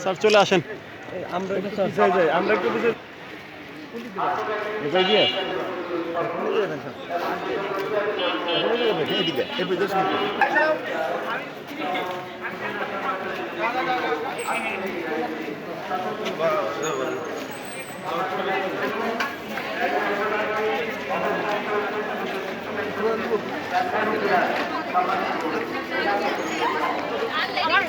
Sir চলে আসেন। আমরা আমরা একটু পিছিয়ে এটাই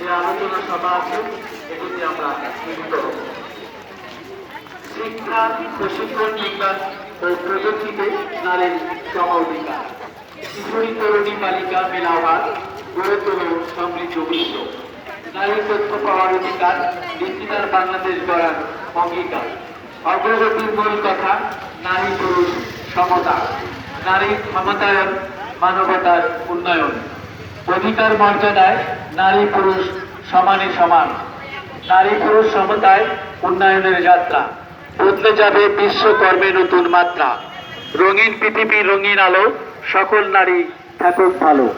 যে আলোচনা সভা আছে এটিতে আমরা হব শিক্ষা, প্রশিক্ষণ বিজ্ঞান ও প্রযুক্তিতে নারীর সম অধিকার তরুণী বালিকা মেলাভার গড়ে তোল সমৃদ্ধ বিশ্ব। নারীর তথ্য পাওয়ার অধিকার ডিজিটাল বাংলাদেশ গড়ার অঙ্গীকার। অগ্রগতির মূল কথা, নারী পুরুষ সমতা। নারীর ক্ষমতায়ন, মানবতার উন্নয়ন। অধিকার মর্যাদায় নারী পুরুষ সমানে সমান। নারী পুরুষ সমতায় উন্নয়নের যাত্রা। বদলে যাবে বিশ্বকর্মে নতুন মাত্রা। রঙিন পৃথিবী, রঙিন আলো, সকল নারী থাকুক ভালো।